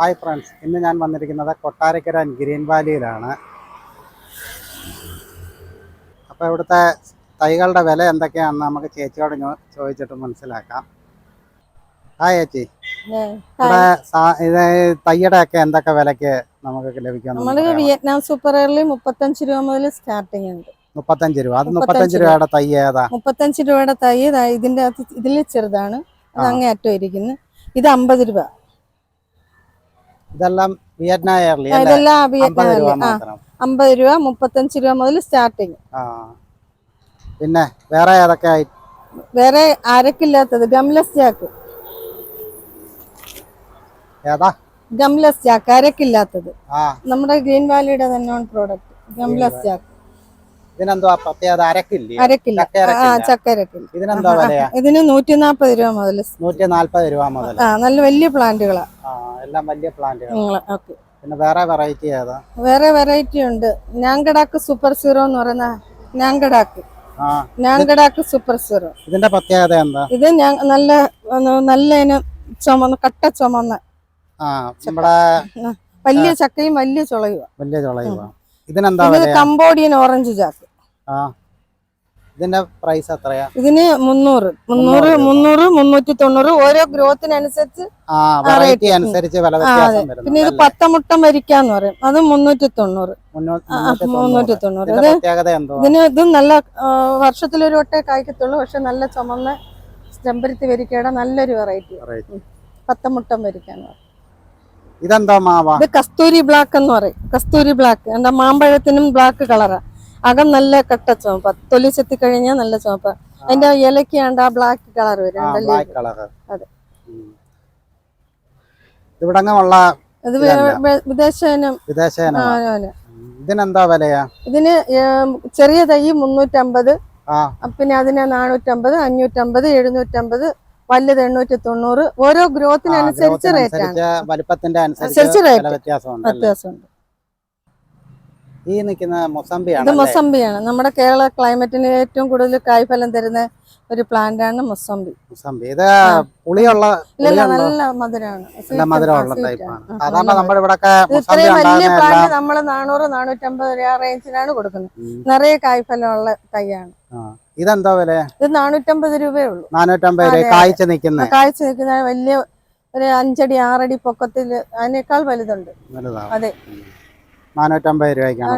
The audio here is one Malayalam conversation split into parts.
ഹായ് ഫ്രണ്ട്സ് ഇന്ന് ഞാൻ വന്നിരിക്കുന്നത് കൊട്ടാരക്കര ഗ്രീൻ വാലിയിലാണ്. അപ്പോൾ ഇവിടുത്തെ തൈകളുടെ വില എന്തൊക്കെയാണെന്ന് നമുക്ക് ചേച്ചിയോട് ചോദിച്ചിട്ട് മനസ്സിലാക്കാം. ഹായ് ചേച്ചി. ഇത് തൈയുടെ ഒക്കെ എന്തൊക്കെ വിലക്ക് നമുക്ക് ലഭിക്കാം നമ്മൾ വിയറ്റ്നാം സൂപ്പർ എയറിൽ മുപ്പത്തഞ്ച് രൂപ മുതൽ സ്റ്റാർട്ടിംഗ് ഉണ്ട്. മുപ്പത്തഞ്ച് രൂപ. അത് മുപ്പത്തഞ്ച് മുപ്പത്തഞ്ച് രൂപ. രൂപയുടെ തൈ ഏതാ? മുപ്പത്തഞ്ച് രൂപയുടെ തൈ ഇതിന്റെ ഇതിൽ ചെറുതാണ്. അത് ആ. അങ്ങേ അറ്റം ഇരിക്കുന്നു. ഇത് അമ്പത് രൂപ. ഇതെല്ലാം വിയറ്റ്നാം എയർലി ഇതെല്ലാം ആ മാത്രം. അമ്പത് രൂപ മുപ്പത്തഞ്ച് രൂപ മുതൽ സ്റ്റാർട്ടിങ്. പിന്നെ വേറെ ഏതൊക്കെ വേറെ ആരക്കില്ലാത്തത് ഗംലസ് ജാക്ക് ഏതാ? ഗംലസ് ജാക്ക് അരക്കില്ലാത്തത് നമ്മുടെ ഗ്രീൻ വാലിയുടെ തന്നെ പ്രോഡക്റ്റ് ഗംലസ് ജാക്ക് ഇതിനെന്തുവാ പ്രത്യേകത അരക്കില്ലേ? അരക്കില്ല. ചക്ക ആ അരക്കില്ല. ചക്ക അരക്കില്ല. ഇതിനെന്താ വിലയാ? ഇതിന് നൂറ്റി നാപ്പത് രൂപ മുതൽ നൂറ്റി നാല്പത് രൂപ മുതൽ. നല്ല വലിയ പ്ലാന്റുകളാ. എല്ലാം വലിയ പ്ലാന്റുകൾ നിങ്ങൾ പിന്നെ വേറെ വെറൈറ്റി ഏതാ? വേറെ വെറൈറ്റി ഉണ്ട്. ഞാങ്കടാക്ക് സൂപ്പർ സീറോ എന്ന് പറയുന്ന ഞാങ്കടാക്ക് ഞാങ്കടാക്ക് സൂപ്പർ സീറോ. ഇതിന്റെ പ്രത്യേകത എന്താ? ഇത് ഞാൻ നല്ല നല്ല ചുമന്ന് കട്ട ചുമന്ന. വലിയ ചക്കയും വലിയ ചുളയുവാ. വലിയ ചുളയുവാ. ഇതിനെന്താ കമ്പോഡിയൻ ഓറഞ്ച് ചാക്ക്. ആ. ഇതിന്റെ പ്രൈസ് എത്രയാ? ഇതിന് മുന്നൂറ്. മുന്നൂറ് മുന്നൂറ് മുന്നൂറ്റി തൊണ്ണൂറ് ഓരോ ഗ്രോത്തിനനുസരിച്ച് വെറൈറ്റി അനുസരിച്ച് വില വ്യത്യാസം വരും. പിന്നെ ഇത് പത്തമുട്ടം വരിക്കാന്ന് പറയും. അത് മുന്നൂറ്റി തൊണ്ണൂറ് ആ, മുന്നൂറ്റി തൊണ്ണൂറ് ഇതിന്റെ ഇത് പ്രത്യേകത എന്തോ? ഇതിന് ഇത് നല്ല ആ, വർഷത്തിലൊരു വട്ടേ കായ്ക്കത്തുള്ളൂ. പക്ഷെ നല്ല ചുമന്ന ചെമ്പരത്തി വരിക്കയുടെ നല്ലൊരു വെറൈറ്റി Variety. പത്തമുട്ടം വരിക്കാന്ന് പറയും. ഇതെന്തോ മാവാ? ഇത് കസ്തൂരി ബ്ലാക്ക് എന്ന് പറയും. കസ്തൂരി ബ്ലാക്ക്. എന്താ മാമ്പഴത്തിനും ബ്ലാക്ക് കളറാ. അകം നല്ല കട്ട ചുവപ്പ. തൊലി ചെത്തി കഴിഞ്ഞാൽ നല്ല ചുവപ്പ. അതിന്റെ ഇലക്കാണ്ട് ആ ബ്ലാക്ക് കളർ വരും. അതെ. ഇത്. ഇതിനെന്താ വിലയാ? ഇതിന് ചെറിയ തൈ മുന്നൂറ്റമ്പത്. പിന്നെ അതിന് നാനൂറ്റമ്പത് അഞ്ഞൂറ്റമ്പത് എഴുന്നൂറ്റമ്പത് വലുത് എണ്ണൂറ്റി തൊണ്ണൂറ് ഓരോ ഗ്രോത്തിനനുസരിച്ച് റേറ്റ് ആണ്. അനുസരിച്ച് അല്ലേ? വ്യത്യാസമുണ്ട്. ഈ നിൽക്കുന്ന മൊസംബിയാണ് മൊസംബിയാണ്. നമ്മുടെ കേരള ക്ലൈമറ്റിന് ഏറ്റവും കൂടുതൽ കായ്ഫലം തരുന്ന ഒരു പ്ലാന്റ് ആണ് മൊസംബി. മൊസംബി. ഇത് പുളിയുള്ള? നല്ല മധുരമാണ്. മധുരമുള്ള ടൈപ്പാണ് സാധാരണ നമ്മുടെ ഇവിടെ ഇത്രയും വലിയ പ്ലാന്റ് നമ്മൾ നാനൂറ് നാനൂറ്റമ്പത് രൂപ റേഞ്ചിനാണ് കൊടുക്കുന്നത്. നിറയെ കായ്ഫലമുള്ള തൈയാണ്. ഇതെന്തോ വില? ഇത് നാനൂറ്റമ്പത് രൂപയേ ഉള്ളൂ. നാനൂറ്റമ്പത് രൂപ. കായ്ച്ച കായ്ച്ചു നിൽക്കുന്ന? കാഴ്ച നിൽക്കുന്ന വലിയ ഒരു അഞ്ചടി ആറടി പൊക്കത്തിൽ അതിനേക്കാൾ വലുതുണ്ട്. വലുതാണ് അതെ. നാനൂറ്റമ്പത് രൂപയ്ക്കാണ്?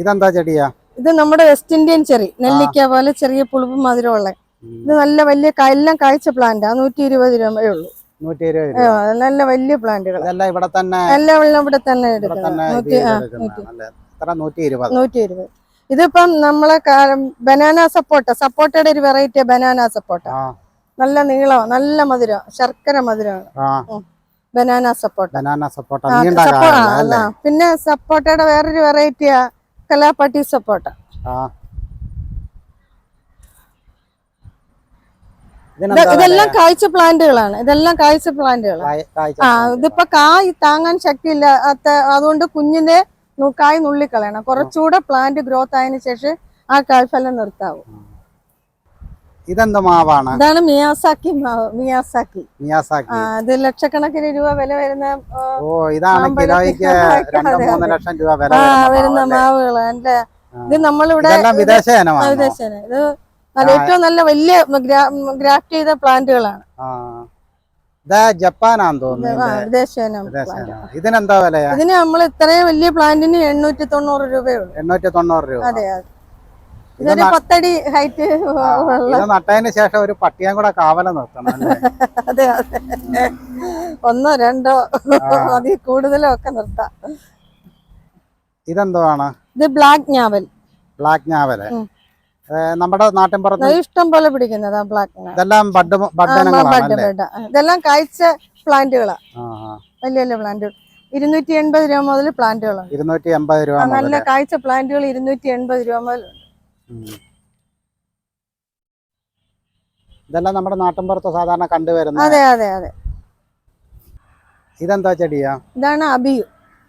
ഇതെന്താ ചെടിയാ? ഇത് നമ്മുടെ വെസ്റ്റ് ഇന്ത്യൻ ചെറി നെല്ലിക്ക പോലെ ചെറിയ പുളിപ്പ് മധുരമുള്ള. ഇത് നല്ല വലിയ എല്ലാം കാഴ്ച പ്ലാന്റാ നൂറ്റി ഇരുപത് രൂപയേ ഉള്ളൂ. നല്ല വലിയ പ്ലാന്റുകൾ ഇതെല്ലാം ഇവിടെ തന്നെ എല്ലാം ഇവിടെ തന്നെ എടുക്കുന്നത്. ഇതിപ്പം നമ്മളെ ബനാന സപ്പോട്ട സപ്പോട്ടയുടെ ഒരു വെറൈറ്റി ബനാന സപ്പോട്ട നല്ല നീളം നല്ല മധുരം ശർക്കര മധുരമാണ് ബനാന സപ്പോട്ട. ബനാന സപ്പോട്ട. പിന്നെ സപ്പോട്ടയുടെ വേറൊരു വെറൈറ്റിയാ കലാപ്പട്ടി സപ്പോട്ട. ഇതെല്ലാം കാഴ്ച പ്ലാന്റുകളാണ്. ഇതെല്ലാം കാഴ്ച പ്ലാന്റുകളാണ് ആ? ഇതിപ്പോ കായ് താങ്ങാൻ ശക്തിയില്ലാത്ത അതുകൊണ്ട് കുഞ്ഞിന്റെ കായ് നുള്ളിക്കളയണം. കുറച്ചുകൂടെ പ്ലാന്റ് ഗ്രോത്ത് ആയതിനു ശേഷം ആ കായ്ഫലം നിർത്താവൂ. ഇതെന്ത് മാവാണ്? ഇതാണ് മിയാസാക്കി മാവ് മിയാസാക്കി. മിയാസാക്കി. ഇത് ലക്ഷക്കണക്കിന് രൂപ വില വരുന്ന ഓ ഇതാണ് കിലോയ്ക്ക് രണ്ട് മൂന്ന്. ലക്ഷം രൂപ വില വരുന്ന മാവുകൾ? മാവുകൾ എന്റെ. ഇത് നമ്മളിവിടെ വിദേശ ഇത് ഏറ്റവും നല്ല വലിയ ഗ്രാഫ്റ്റ് ചെയ്ത പ്ലാന്റുകളാണ്. ജപ്പാനാന്ന് തോന്നുന്നു. ഇതിനെന്താ ഇതിന് നമ്മൾ ഇത്രയും വലിയ പ്ലാന്റിന് എണ്ണൂറ്റി തൊണ്ണൂറ് രൂപയുള്ളൂ എണ്ണൂറ്റി തൊണ്ണൂറ് രൂപ. അതെ അതെ. ഇതൊരു പത്തടി ഹൈറ്റ് നട്ടതിന് ശേഷം ഒരു പട്ടിയം കൂടെ കാവല നിർത്തണം അതെ അതെ. ഒന്നോ രണ്ടോ അതിൽ കൂടുതലോ ഒക്കെ നിർത്താം. ഇതെന്താണ് ഇത് ബ്ലാക്ക് ഞാവൽ ബ്ലാക്ക് ഞാവൽ നമ്മുടെ നാട്ടിൻപുറത്ത് പുറത്ത് ഇഷ്ടം പോലെ പിടിക്കുന്നതാണ് ബ്ലാക്ക് ഇതെല്ലാം ബഡ് ബഡ് ഇതെല്ലാം കായ്ച്ച പ്ലാന്റുകളാ. വലിയ വലിയ പ്ലാന്റുകൾ. ഇരുന്നൂറ്റി എൺപത് രൂപ മുതൽ പ്ലാന്റുകളുണ്ട് ഇരുന്നൂറ്റി എൺപത് രൂപ നല്ല കായ്ച്ച പ്ലാന്റുകൾ ഇരുന്നൂറ്റി എൺപത് രൂപ ഉം. ഇതെല്ലാം നമ്മുടെ നാട്ടിൻപുറത്ത് സാധാരണ കണ്ടുവരുന്ന അതെ അതെ അതെ. ഇതെന്താ ചെടിയാ? ഇതാണ് അബിയു.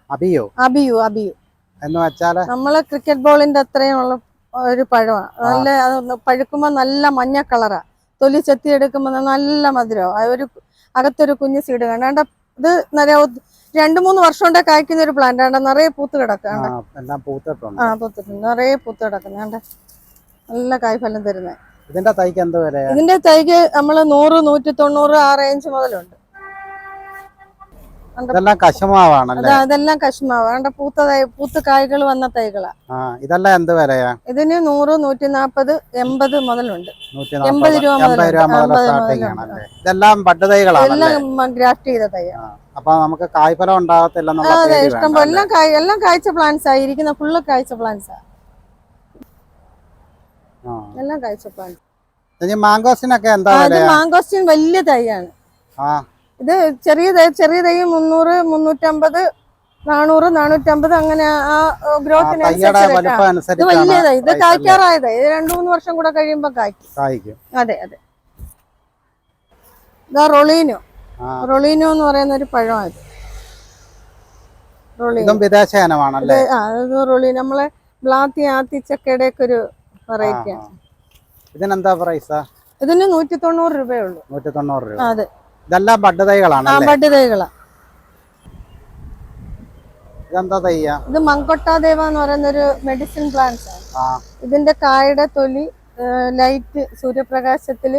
അബിയോ? അബിയു അബിയു. എന്ന് വെച്ചാൽ നമ്മൾ ക്രിക്കറ്റ് ബോളിന്റെ അത്രയും ഉള്ള ഒരു പഴമാണ് നല്ല പഴുക്കുമ്പോ നല്ല മഞ്ഞ കളറാ. തൊലി ചെത്തി എടുക്കുമ്പോ നല്ല മധുരം ഒരു അകത്തൊരു കുഞ്ഞു സീഡ് കണ്ടാണ്ട് ഇത് ഒ- രണ്ട് മൂന്ന് വർഷം കൊണ്ട് കായ്ക്കുന്ന ഒരു പ്ലാന്റ് ആണ്. നിറയെ പൂത്ത് കിടക്കാണ്ട് എല്ലാം പൂത്തിട്ടുണ്ട്. ആ പൂത്തിട്ടുണ്ട്. നിറയെ പൂത്ത് കിടക്കുന്നുണ്ട് നല്ല കായ്ഫലം തരുന്നത് ഇതിന്റെ തൈക്ക് എന്ത് വില ഇതിന്റെ തൈക്ക് നമ്മൾ നൂറ് നൂറ്റി തൊണ്ണൂറ് ആ റേഞ്ച് മുതലുണ്ട് ഇതെല്ലാം കശുമാവാണല്ലേ? അത് അതെല്ലാം കശ്മാവ്. വേണ്ട പൂത്ത പൂത്ത് കായ്കൾ വന്ന തൈകളാ. ഇതെല്ലാം എന്ത് വിലയാ? ഇതിന് നൂറ് നൂറ്റി നാപ്പത് എൺപത് മുതലുണ്ട്. എൺപത് രൂപ. മുതൽ ഇതെല്ലാം ബഡ് തൈകളാണ് എല്ലാം ഗ്രാഫ്റ്റ് ചെയ്ത തൈയാ അപ്പൊ നമുക്ക് കായ്ഫലം ഉണ്ടാകത്തില്ല അതെ ഇഷ്ടം പോലെ. എല്ലാം കായ് എല്ലാം കായ്ച്ച പ്ലാന്റ്സ് ആയിരിക്കുന്ന ഫുള്ള് കായ്ച്ച പ്ലാന്റ്സ്. എല്ലാം കായ്ച്ച പ്ലാന്റ്സ് ഇനി മാംഗോസിനൊക്കെ എന്താ മാംഗോസ്റ്റിൻ വിലയാ? തൈയാണ്. ഇത് ചെറിയ തൈ ചെറിയ തൈ മുന്നൂറ് മുന്നൂറ്റമ്പത് നാനൂറ് നാനൂറ്റമ്പത് അങ്ങനെ ആ ഗ്രോത്തിനനുസരിച്ച് ഇത് വലിയ തൈ ഇത്? കായ്ക്കാറായത് ഇത് രണ്ടു മൂന്ന് വർഷം കൂടെ കഴിയുമ്പോ കായ്ക്കും. അതെ അതെ. ഇതാ റൊളീനോ. റൊളീനോ എന്ന് പറയുന്ന ഒരു പഴമാണ് റൊളീനോ. ഇതും വിദേശ ഇനമാണല്ലേ ഇത് നമ്മളെ ബ്ലാത്തി ആത്തി ചക്കയുടെ ഒക്കെ ഒരു വെറൈറ്റി ആണ് ഇതിനെന്താ പ്രൈസാ ഇതിന് നൂറ്റി തൊണ്ണൂറ് രൂപയേ ഉള്ളൂ നൂറ്റി തൊണ്ണൂറ് രൂപ. അതെ. ഇതെല്ലാം ബഡ് ആ തൈകളാണല്ലേ ബഡ് തൈകളാ ഇതെന്താ തയ്യാ? ഇത് മങ്കൊട്ടാദേവ എന്ന് പറയുന്ന ഒരു മെഡിസിൻ പ്ലാന്റ്സ് ആണ് ഇതിന്റെ കായുടെ തൊലി ലൈറ്റ് സൂര്യപ്രകാശത്തിൽ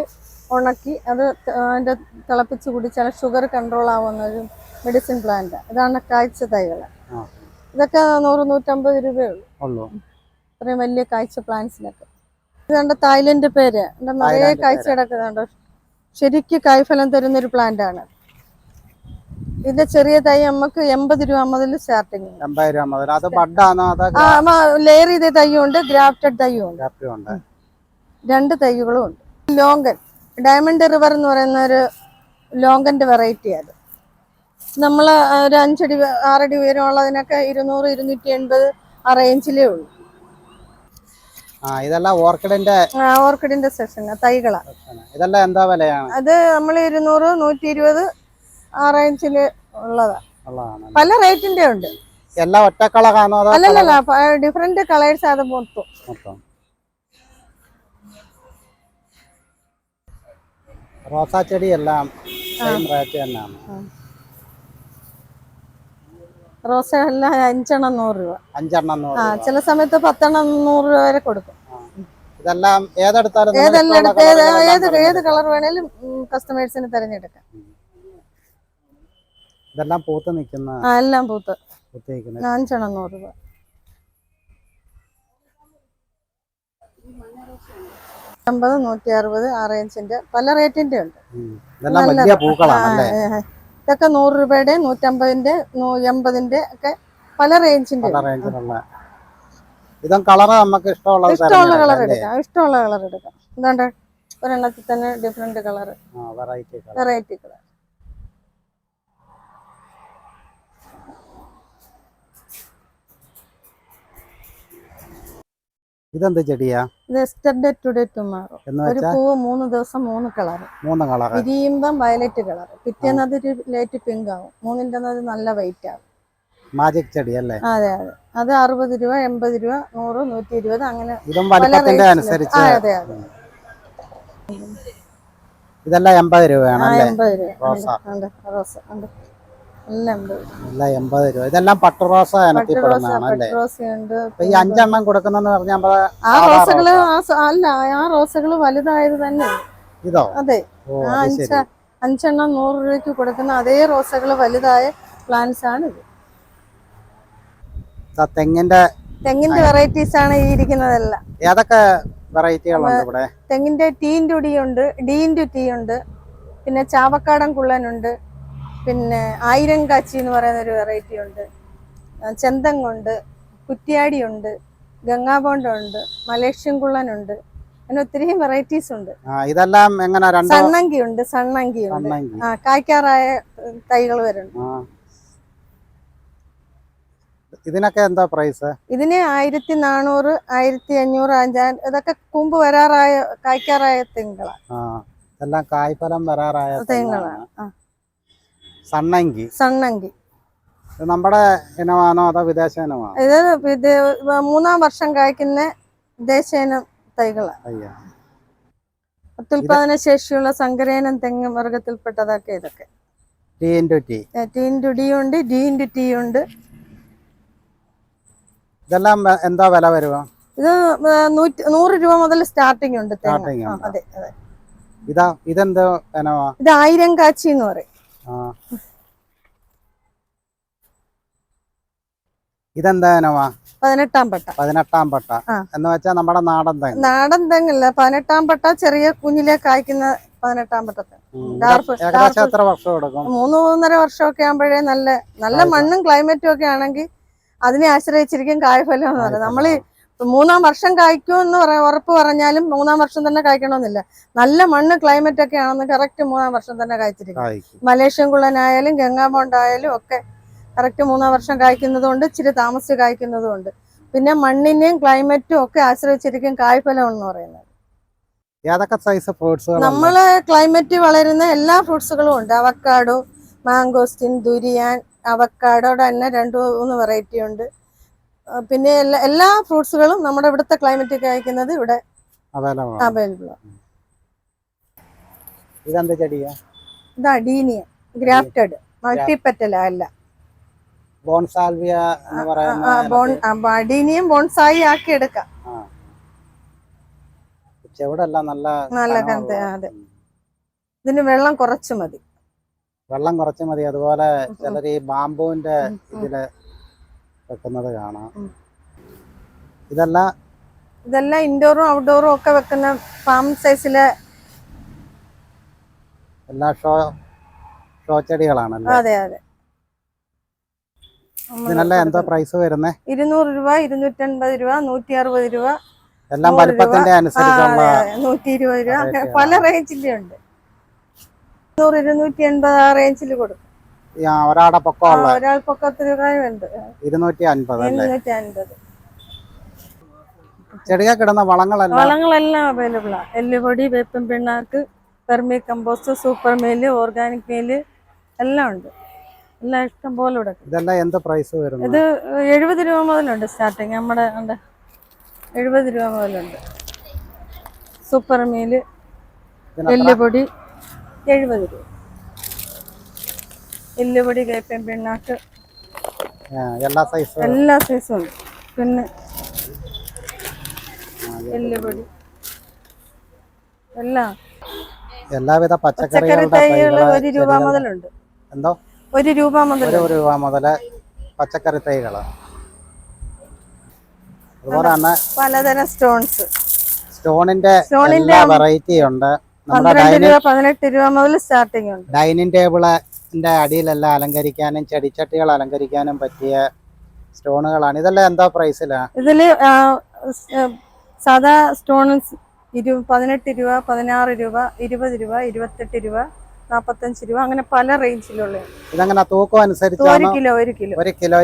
ഉണക്കി അത് അതിന്റെ തിളപ്പിച്ച് കുടിച്ചാൽ ഷുഗർ കൺട്രോൾ ആവുന്ന ഒരു മെഡിസിൻ പ്ലാന്റ് ഇതാണ് കാഴ്ച തൈകൾ. ഇതൊക്കെ നൂറ് നൂറ്റമ്പത് രൂപയേ ഉള്ളൂ. ഇത്രയും വലിയ കാഴ്ച പ്ലാന്റ്സിനൊക്കെ ഇത് കണ്ട തായ്ലൻഡ് പേര്. നിറയെ കാഴ്ച കിടക്കുന്നുണ്ട് ശരിക്ക് കായ്ഫലം തരുന്ന ഒരു പ്ലാന്റ് ആണ്. ഇതിന്റെ ചെറിയ തൈ നമുക്ക് എൺപത് രൂപ മുതൽ സ്റ്റാർട്ടിങ് എൺപത് രൂപ മുതൽ. അത് ബഡാണോ ലെയർ ചെയ്ത തൈ ഉണ്ട് ഗ്രാഫ്റ്റഡ് തൈ ഉണ്ട്. രണ്ട് തൈകളും ഉണ്ട്. ലോങ്കൻ. ഡയമണ്ട് റിവർ എന്ന് പറയുന്ന ഒരു ലോങ്കന്റെ വെറൈറ്റി അത്. നമ്മൾ ഒരു അഞ്ചടി ആറടി ഉയരമുള്ളതിനൊക്കെ ഇരുന്നൂറ് ഇരുന്നൂറ്റി എൺപത് ആ റേഞ്ചിലേ ഉള്ളൂ. ആ ഇതെല്ലാം ഓർക്കിഡിന്റെ ഓർക്കിഡിന്റെ സെക്ഷൻ തൈകളാ. ഇതെല്ലാം എന്താ വിലയാണ്? അത് നമ്മൾ ഇരുന്നൂറ് നൂറ്റി ഇരുപത് ആ ഉള്ളതാ. ഉള്ളതാണ് പല റേറ്റിന്റെ ഉണ്ട്. എല്ലാം ഒറ്റ കളറാണോ അല്ലല്ല ഡിഫറെന്റ് കളേഴ്സ് അത് മൊത്തം. മൊത്തം. റോസാ ചെടിയെല്ലാം സെയിം റേറ്റ് തന്നെയാണ്. റോസ എല്ലാം അഞ്ചെണ്ണം നൂറ് രൂപ. അഞ്ചെണ്ണം നൂറ് ആ. ചില സമയത്ത് പത്തെണ്ണം നൂറ് രൂപ വരെ കൊടുക്കും. ഇതെല്ലാം ഏതെടുത്താലും ഏതെല്ലാം ഏത് ഏത് കളർ വേണേലും കസ്റ്റമേഴ്സിന് തിരഞ്ഞെടുക്കാം. ഇതെല്ലാം പൂത്ത് നിൽക്കുന്ന എല്ലാം പൂത്ത്. അഞ്ചെണ്ണം നൂറ് രൂപ. അമ്പത് നൂറ്റി അറുപത് ആ റേഞ്ചിന്റെ പല റേറ്റിന്റെ ഉണ്ട്. ഇതൊക്കെ നൂറ് രൂപയുടെ നൂറ്റമ്പതിന്റെ എൺപതിന്റെ ഒക്കെ പല റേഞ്ചിന്റെ ഇതും കളറ് നമുക്ക് ഇഷ്ടമുള്ളത് ഇഷ്ടമുള്ള കളർ എടുക്കാം. ഇഷ്ടമുള്ള കളർ എടുക്കാം. എന്താണ്ട് ഒരെണ്ണത്തിൽ തന്നെ ഡിഫറെന്റ് കളർ. Variety colour. ഇതെന്ത് ചെടിയാ? ഇത് എസ്റ്റർഡേ ടുഡേ ടുമാറോ ഒരു പൂവ് മൂന്ന് ദിവസം മൂന്ന് കളർ മൂന്ന് കളർ ഇരിയുമ്പം വയലറ്റ് കളർ പിറ്റേന്നത് ഒരു ലൈറ്റ് പിങ്ക് ആവും. മൂന്നിന്റെ അത് നല്ല വൈറ്റ് ആവും. മാജിക് ചെടി അല്ലേ അതെ അതെ. അത് അറുപത് രൂപ എൺപത് രൂപ നൂറ് നൂറ്റി ഇരുപത് അങ്ങനെ. അനുസരിച്ച്. അതെ അതെ. ഇതെല്ലാം എൺപത് രൂപയാണ് റോസ. ഉണ്ട് ഉണ്ട്. എല്ലാം എൺപത് രൂപ. ഇതെല്ലാം പട്ട് റോസ ഇനത്തിൽപ്പെടുന്നതാണ് അല്ലേ? ഈ അഞ്ചെണ്ണം കൊടുക്കുന്നെന്ന് പറഞ്ഞാൽ ആ റോസകൾ അല്ല ആ റോസകൾ വലുതായത് തന്നെ. ഇതോ? അതെ. അഞ്ചെണ്ണം നൂറ് രൂപയ്ക്ക് കൊടുക്കുന്ന അതേ റോസകൾ വലുതായ പ്ലാന്റ്സ് ആണ് ഇത് തെങ്ങിന്റെ തെങ്ങിന്റെ വെറൈറ്റീസ് ആണ് ഈ ഇരിക്കുന്നതെല്ലാം. ഏതൊക്കെ വെറൈറ്റികളുണ്ട് ഇവിടെ? തെങ്ങിന്റെ ടീന്റെ ഉണ്ട് ഡീന്റെ ടീ ഉണ്ട് പിന്നെ ചാവക്കാടൻ കുള്ളനുണ്ട് പിന്നെ ആയിരം കാച്ചി എന്ന് പറയുന്ന ഒരു വെറൈറ്റി ഉണ്ട് ചെന്തങ്ങുണ്ട് കുറ്റിയാടിയുണ്ട് ഗംഗാബോണ്ടുണ്ട് മലേഷ്യൻ കുള്ളനുണ്ട് അങ്ങനെ ഒത്തിരി വെറൈറ്റീസ് ഉണ്ട്. ഇതെല്ലാം എങ്ങനെ? സണ്ണങ്കി ഉണ്ട് സണ്ണങ്കി. ഉണ്ട് ആ കായ്ക്കാറായ തൈകൾ വരുന്നു ഇതിനൊക്കെ എന്താ പ്രൈസ് ഇതിന് ആയിരത്തി നാനൂറ് ആയിരത്തി അഞ്ഞൂറ് അഞ്ചാ ഇതൊക്കെ കൂമ്പ് വരാറായ കായ്ക്കാറായ തെങ്ങുകളാണ് എല്ലാം കായ്ഫലം വരാറായ തെങ്ങുകളാണ് ആ. സണ്ണങ്കി. സണ്ണങ്കി. നമ്മുടെ ഇനമാണോ അതോ വിദേശ ഇനമാണോ? ഇത് മൂന്നാം വർഷം കായ്ക്കുന്ന വിദേശ ഇനം തൈകളാണ് അത്യുൽപാദന ശേഷിയുള്ള സങ്കരേനം തെങ്ങ് വർഗത്തിൽപ്പെട്ടതൊക്കെ ഇതൊക്കെ. T into T T. Into D ഉണ്ട് ഡി ഇന്റു ടി ഉണ്ട്. ഇതെല്ലാം എന്താ വില വരുക? ഇത് നൂറ്റി നൂറ് രൂപ മുതൽ സ്റ്റാർട്ടിംഗ് ഉണ്ട് ഉണ്ട്. അതെ അതെ. ഇതാ ഇതെന്താ ഇത് ആയിരം കാച്ചി എന്ന് പറയും. ഇതെന്താ ഇനമാ പതിനെട്ടാം പട്ട. പതിനെട്ടാം പട്ട. എന്ന് വെച്ചാൽ നമ്മുടെ നാടൻ തെങ്ങ് നാടൻ തെങ്ങല്ല പതിനെട്ടാം പട്ട ചെറിയ കുഞ്ഞിലെ കായ്ക്കുന്ന പതിനെട്ടാം പട്ടത്തെ. ഏകദേശം എത്ര വർഷം എടുക്കും? മൂന്ന് മൂന്നര വർഷമൊക്കെ ആകുമ്പോഴേ നല്ല നല്ല മണ്ണും ക്ലൈമറ്റും ഒക്കെ ആണെങ്കിൽ അതിനെ ആശ്രയിച്ചിരിക്കും കായ്ഫലം എന്ന് പറയുന്നത്. നമ്മൾ മൂന്നാം വർഷം കായ്ക്കും എന്ന് പറയാ ഉറപ്പ് പറഞ്ഞാലും മൂന്നാം വർഷം തന്നെ കായ്ക്കണമെന്നില്ല. നല്ല മണ്ണ് ക്ലൈമറ്റ് ഒക്കെ ആണെന്ന് കറക്റ്റ് മൂന്നാം വർഷം തന്നെ കായ്ച്ചിരിക്കും. മലേഷ്യൻ കുള്ളനായാലും ഗംഗാബോണ്ടായാലും ഒക്കെ കറക്റ്റ് മൂന്നാം വർഷം കായ്ക്കുന്നതുകൊണ്ട് ഇച്ചിരി താമസിച്ച് കായ്ക്കുന്നതുകൊണ്ട് പിന്നെ മണ്ണിനെയും ക്ലൈമറ്റും ഒക്കെ ആശ്രയിച്ചിരിക്കും കായ്ഫലം എന്ന് പറയുന്നത്. ഏതൊക്കെ സൈസ് ഫ്രൂട്ട്സ് നമ്മൾ ക്ലൈമറ്റ് വളരുന്ന എല്ലാ ഫ്രൂട്ട്സുകളും ഉണ്ട്. അവക്കാഡോ മാംഗോസ്റ്റിൻ ദുരിയാൻ അവക്കാഡോടെ തന്നെ രണ്ടു മൂന്ന് വെറൈറ്റി ഉണ്ട്. പിന്നെ എല്ലാ എല്ലാ ഫ്രൂട്ട്സുകളും നമ്മുടെ ഇവിടുത്തെ ക്ലൈമറ്റ് കായ്ക്കുന്നത് ഇവിടെ അവൈലബിൾ ആണ്. ചെടിയാ? ഇത് അഡീനിയ ഗ്രാഫ്റ്റഡ് മൾട്ടിപ്പറ്റല അല്ല. ബോൺസാൽവിയ എന്ന് പറയുന്ന ബോൺ ബോൺസായി ആക്കി എടുക്കാം. ചെവിടെല്ലാം നല്ല നല്ല അതെ. ഇതിന് വെള്ളം കുറച്ച് മതി. വെള്ളം കുറച്ച് മതി. അതുപോലെ ചിലർ ഈ ബാമ്പുവിന്റെ. ഇതിൽ വെക്കുന്നത് കാണാം. ഇതല്ല ഇതെല്ലാം ഇൻഡോറും ഔട്ട്ഡോറും ഒക്കെ വെക്കുന്ന ഫാം സൈസിലെ എല്ലാ ഷോ ഷോ ചെടികളാണല്ലോ? അതെ അതെ. ഇതിനെല്ലാം എന്താ പ്രൈസ് വരുന്നേ? ഇരുന്നൂറ് രൂപ ഇരുന്നൂറ്റൻപത് രൂപ നൂറ്റി അറുപത് രൂപ എല്ലാം വലുപ്പത്തിന്റെ അനുസരിച്ചുള്ള. നൂറ്റി ഇരുപത് രൂപ. പല റേഞ്ചിന്റെ ഉണ്ട്. നൂറ് ഇരുന്നൂറ്റി എൺപത് ആ റേഞ്ചിൽ കൊടുക്കും. ഒരാടെ പൊക്കമുള്ള. ഒരാൾ പൊക്കത്ത് രൂപയുണ്ട് ഇരുന്നൂറ്റി അൻപത് അല്ലേ? ഇരുന്നൂറ്റി അൻപത് ചെടികൾ കിടന്ന വളങ്ങളെല്ലാം? വളങ്ങളെല്ലാം അവൈലബിൾ ആണ് എല്ലുപൊടി വേപ്പൻ പിണ്ണാക്ക് പെർമി കമ്പോസ്റ്റ് സൂപ്പർ മേൽ ഓർഗാനിക് മേൽ എല്ലാം ഉണ്ട്. എല്ലാം ഇഷ്ടം പോലെ ഇവിടെ ഇതെല്ലാം എന്താ പ്രൈസ് വരുന്നത്? ഇത് എഴുപത് രൂപ മുതലുണ്ട് സ്റ്റാർട്ടിങ് നമ്മുടെ ഉണ്ട് എഴുപത് രൂപ മുതലുണ്ട്. സൂപ്പർ മീൽ എല്ലുപൊടി എഴുപത് രൂപ. എല്ലുപൊടി വേപ്പൻ പിണ്ണാക്ക്. എല്ലാ സൈസും എല്ലാ സൈസും ഉണ്ട്. പിന്നെ എല്ലുപൊടി. എല്ലാം. എല്ലാവിധ പച്ചക്കറി പച്ചക്കറികളുടെ തൈകൾ ഒരു രൂപ. മുതലുണ്ട്. എന്തോ? ഒരു രൂപ മുതൽ ഒരു രൂപ മുതൽ പച്ചക്കറി തൈകൾ അതുപോലെ തന്നെ പലതരം സ്റ്റോൺസ്. സ്റ്റോണിന്റെ സ്റ്റോണിന്റെ എല്ലാ വെറൈറ്റി ഉണ്ട്. പന്ത്രണ്ട് രൂപ പതിനെട്ട് രൂപ മുതൽ സ്റ്റാർട്ടിങ് ഉണ്ട്. ഡൈനിങ് ടേബിളിന്റെ അടിയിലെല്ലാം അലങ്കരിക്കാനും ചെടിച്ചട്ടികൾ അലങ്കരിക്കാനും പറ്റിയ സ്റ്റോണുകളാണ്. ഇതെല്ലാം എന്താ പ്രൈസിലാണ് ഇതിൽ സാധാ സ്റ്റോൺസ് ഇരു പതിനെട്ട് രൂപ പതിനാറ് രൂപ ഇരുപത് രൂപ ഇരുപത്തെട്ട് രൂപ നാപ്പത്തഞ്ച് രൂപ. അങ്ങനെ പല റേഞ്ചിലുള്ള ഇതങ്ങനെ തൂക്കം ഒരു അനുസരിച്ചാണ് കിലോ ഒരു കിലോ. ഒരു കിലോ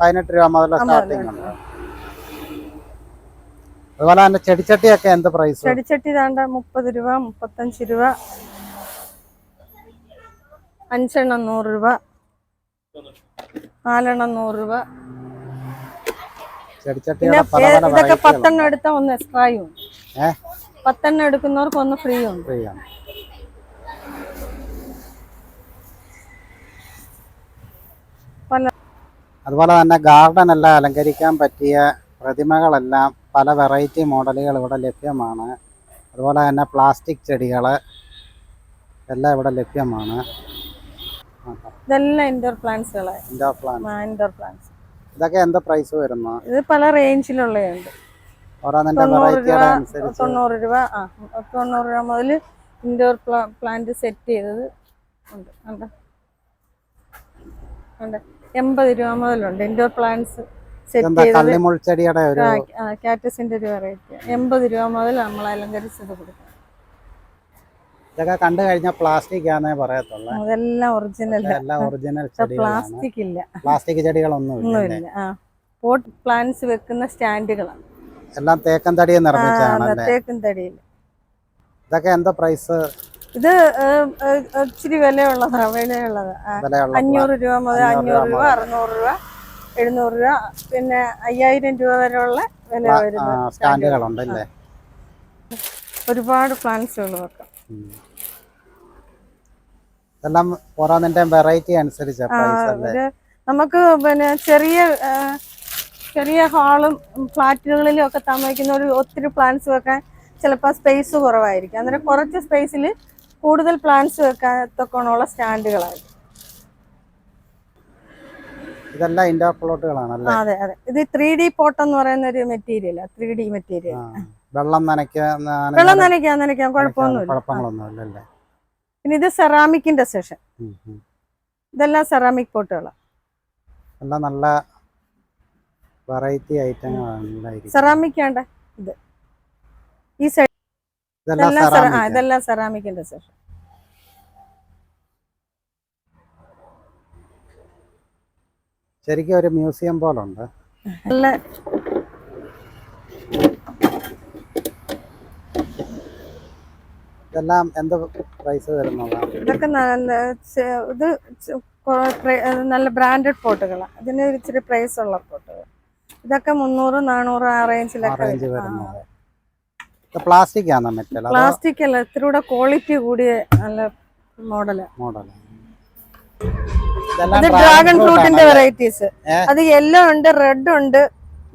പതിനെട്ട് രൂപ മുതൽ സ്റ്റാർട്ടിംഗ് അതുപോലെ തന്നെ ചെടിച്ചട്ടിയൊക്കെ എന്ത് പ്രൈസ് ചെടിച്ചട്ടി താണ്ട മുപ്പത് രൂപ മുപ്പത്തഞ്ച് രൂപ. അഞ്ചെണ്ണം നൂറ് രൂപ. നാലെണ്ണം നൂറ് രൂപ. ഇതൊക്കെ പത്തെണ്ണം എടുത്താൽ ഒന്ന് എക്സ്ട്രായും പത്തെണ്ണം എടുക്കുന്നവർക്ക് ഒന്ന് ഫ്രീ ഉണ്ട് ഫ്രീ ആണ് പല അതുപോലെ തന്നെ ഗാർഡൻ എല്ലാം അലങ്കരിക്കാൻ പറ്റിയ പ്രതിമകളെല്ലാം പല വെറൈറ്റി മോഡലുകൾ ഇവിടെ ലഭ്യമാണ്. അതുപോലെ തന്നെ പ്ലാസ്റ്റിക് ചെടികൾ എല്ലാം ഇവിടെ ലഭ്യമാണ്. ഇതെല്ലാം ഇൻഡോർ പ്ലാന്റ്സുകളാണ് ഇൻഡോർ പ്ലാന്റ് ഇൻഡോർ പ്ലാന്റ്സ് ഇതൊക്കെ എന്താ പ്രൈസ് വരുന്നു? ഇത് പല റേഞ്ചിലുള്ളതുണ്ട് ഓരോന്നിന്റെ വെറൈറ്റിയുടെ അനുസരിച്ച് തൊണ്ണൂറ് രൂപ ആ തൊണ്ണൂറ് രൂപ മുതൽ ഇൻഡോർ പ്ലാന്റ് സെറ്റ് ചെയ്തത് ഉണ്ട്. ഉണ്ട് ഉണ്ട് എൺപത് രൂപ മുതലുണ്ട്. ഇൻഡോർ പ്ലാന്റ്സ് സെറ്റ് ചെയ്തത് കള്ളിമുൾ ചെടിയുടെ ഒരു കാറ്റസിന്റെ ഒരു വെറൈറ്റി എൺപത് രൂപ മുതൽ നമ്മൾ അലങ്കരിച്ചത് കൊടുക്കും ഇതൊക്കെ കണ്ടു കഴിഞ്ഞാൽ പ്ലാസ്റ്റിക് ആണേ പറയത്തുള്ളൂ. അതെല്ലാം ഒറിജിനൽ എല്ലാം ഒറിജിനൽ പ്ലാസ്റ്റിക് ഇല്ല. പ്ലാസ്റ്റിക് ചെടികളൊന്നും ഇല്ല പോട്ട് പ്ലാന്റ്സ് വെക്കുന്ന സ്റ്റാൻഡുകളാണ്. എല്ലാം തേക്കൻ തടിയെ നിർമ്മിച്ചാണല്ലേ തേക്കൻ തടിയിൽ ഇതൊക്കെ എന്താ പ്രൈസ് ഇത് ഒത്തിരി ഇച്ചിരി വിലയുള്ളതാണ് വിലയുള്ളത്. അഞ്ഞൂറ് രൂപ മുതൽ അഞ്ഞൂറ് രൂപ അറുന്നൂറ് രൂപ എഴുന്നൂറ് രൂപ പിന്നെ അയ്യായിരം രൂപ വരെയുള്ള വില വരുന്നത് ഒരുപാട് പ്ലാന്റ്സുകൾ വെക്കാം. ഇതെല്ലാം വെറൈറ്റി അനുസരിച്ച് നമുക്ക് പിന്നെ ചെറിയ ചെറിയ ഹാളും ഫ്ലാറ്റുകളിലും ഒക്കെ താമസിക്കുന്ന ഒരു ഒത്തിരി പ്ലാന്റ്സ് വെക്കാൻ ചിലപ്പോൾ സ്പേസ് കുറവായിരിക്കും. അന്നേരം കുറച്ച് സ്പേസിൽ കൂടുതൽ പ്ലാന്റ്സ് വെക്കാത്തക്കോണുള്ള സ്റ്റാൻഡുകളായിരിക്കും ഇതെല്ലാം ഇൻഡോർ പ്ലോട്ടുകളാണ് ആ, അതെ അതെ. ഇത് ത്രീ ഡി പോട്ട് എന്ന് പറയുന്ന ഒരു മെറ്റീരിയൽ ത്രീ ഡി മെറ്റീരിയൽ. വെള്ളം നനയ്ക്കാൻ വെള്ളം നനയ്ക്കാൻ നനയ്ക്കാൻ കുഴപ്പമൊന്നുമില്ല. പിന്നെ ഇത് സെറാമിക്കിന്റെ സെഷൻ. ഇതെല്ലാം സെറാമിക് പോട്ടുകളാണ് എല്ലാം നല്ല വെറൈറ്റി ഐറ്റങ്ങളാണ് സെറാമിക് ആണ്ട് ഇത്. ഈ സൈഡ് ഇതെല്ലാം സെറാമിക്കിന്റെ സർ ശരിക്കും ഒരു മ്യൂസിയം പോലെ നല്ല ഇതെല്ലാം എന്ത് പ്രൈസ് വരുന്നതാണ് ഇതൊക്കെ നല്ല ഇത് നല്ല ബ്രാൻഡഡ് പോട്ടുകളാണ് ഇതിന് ഇച്ചിരി പ്രൈസ് ഉള്ള പോട്ടുകൾ. ഇതൊക്കെ മുന്നൂറ് നാനൂറ് ആ റേഞ്ചിലൊക്കെ റേഞ്ച് വരുന്നത്. പ്ലാസ്റ്റിക് ആണ് മെറ്റൽ പ്ലാസ്റ്റിക് അല്ല ഇത്തിരി ക്വാളിറ്റി കൂടിയ നല്ല മോഡൽ മോഡൽ അത് ഡ്രാഗൺ ഫ്രൂട്ടിന്റെ വെറൈറ്റീസ് അത് യെല്ലോ ഉണ്ട് റെഡ് ഉണ്ട്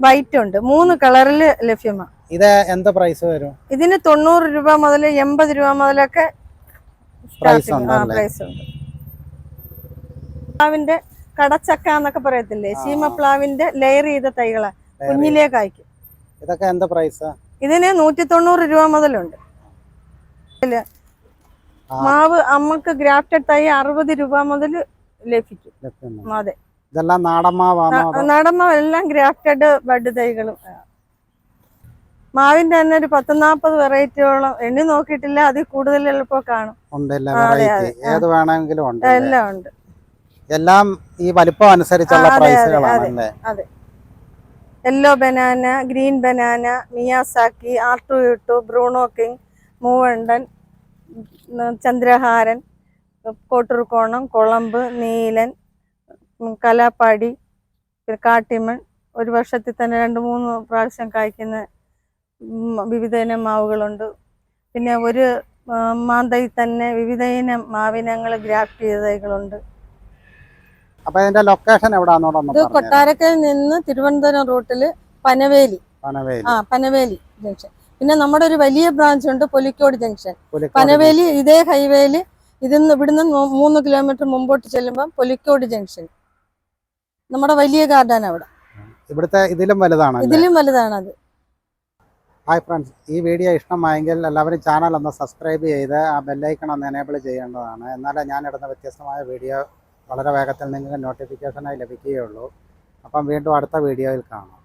വൈറ്റ് ഉണ്ട്. മൂന്ന് കളറിൽ ലഭ്യമാണ് ഇത് എന്ത് പ്രൈസ് വരും? ഇതിന് തൊണ്ണൂറ് രൂപ മുതൽ എൺപത് രൂപ മുതലൊക്കെ പ്രൈസ് ഉണ്ട്. പ്ലാവിന്റെ കടച്ചക്ക എന്നൊക്കെ പറയത്തില്ലേ? ശീമപ്ലാവിന്റെ ലെയർ ചെയ്ത തൈകളാ. കുഞ്ഞിലേ കായ്ക്കും. ഇതൊക്കെ എന്താ പ്രൈസ് ഇതിന് നൂറ്റി തൊണ്ണൂറ് രൂപ മുതലുണ്ട്. മാവ് അമ്മയ്ക്ക് ഗ്രാഫ്റ്റഡ് തൈ അറുപത് രൂപ മുതൽ ലഭിക്കും. അതെ. ഇതെല്ലാം നാടൻ മാവാണോ നാടൻ എല്ലാം ഗ്രാഫ്റ്റഡ് ബഡ് തൈകളും മാവിന്റെ തന്നെ ഒരു പത്ത് നാപ്പത് വെറൈറ്റിയോളം എണ്ണി നോക്കിയിട്ടില്ല അതിൽ കൂടുതൽ എളുപ്പം കാണും. ഏത് വേണമെങ്കിലും ഉണ്ട് എല്ലാം ഉണ്ട്. എല്ലാം ഈ വലിപ്പം അനുസരിച്ചുള്ള പ്രൈസുകളാണ് അതെ. Yellow banana green banana Miyazaki ആർട്ടു ഇട്ടു ബ്രൂണോ കിങ് മൂവണ്ടൻ ചന്ദ്രഹാരൻ കോട്ടൂർക്കോണം കുളമ്പ് നീലൻ കലാപ്പാടി കാട്ടിമൺ ഒരു വർഷത്തിൽ തന്നെ രണ്ട് മൂന്ന് പ്രാവശ്യം കായ്ക്കുന്ന ഉം, വിവിധ ഇനം മാവുകളുണ്ട്. പിന്നെ ഒരു മാന്തയിൽ തന്നെ വിവിധ ഇനം മാവിനങ്ങൾ ഗ്രാഫ്റ്റ് ചെയ്ത തൈകളുണ്ട് അപ്പൊ ഇതിന്റെ ലൊക്കേഷൻ എവിടാന്നോടൊന്ന് ഇത് കൊട്ടാരക്കൽ നിന്ന് തിരുവനന്തപുരം റൂട്ടിൽ പനവേലി. പനവേലി. ആ പനവേലി ജംഗ്ഷൻ. പിന്നെ നമ്മുടെ ഒരു വലിയ ബ്രാഞ്ച് ഉണ്ട് പൊലിക്കോട് ജംഗ്ഷൻ. പനവേലി ഇതേ ഹൈവേയിൽ ഇതിന്ന് ഇവിടുന്ന് മൂന്ന് കിലോമീറ്റർ മുമ്പോട്ട് ചെല്ലുമ്പോൾ പൊലിക്കോട് ജംഗ്ഷൻ. നമ്മുടെ വലിയ ഗാർഡൻ അവിടെ. ഇവിടുത്തെ ഇതിലും വലുതാണ് ഇതിലും വലുതാണ് അത് ഹായ് ഫ്രണ്ട്സ് ഈ വീഡിയോ ഇഷ്ടമായെങ്കിൽ എല്ലാവരും ചാനൽ ഒന്ന് സബ്സ്ക്രൈബ് ചെയ്ത് ആ ബെല്ലൈക്കൺ ഒന്ന് എനേബിൾ ചെയ്യേണ്ടതാണ്. എന്നാലേ ഞാൻ ഇടുന്ന വ്യത്യസ്തമായ വീഡിയോ വളരെ വേഗത്തിൽ നിങ്ങൾക്ക് നോട്ടിഫിക്കേഷനായി ലഭിക്കുകയുള്ളൂ. അപ്പം വീണ്ടും അടുത്ത വീഡിയോയിൽ കാണാം.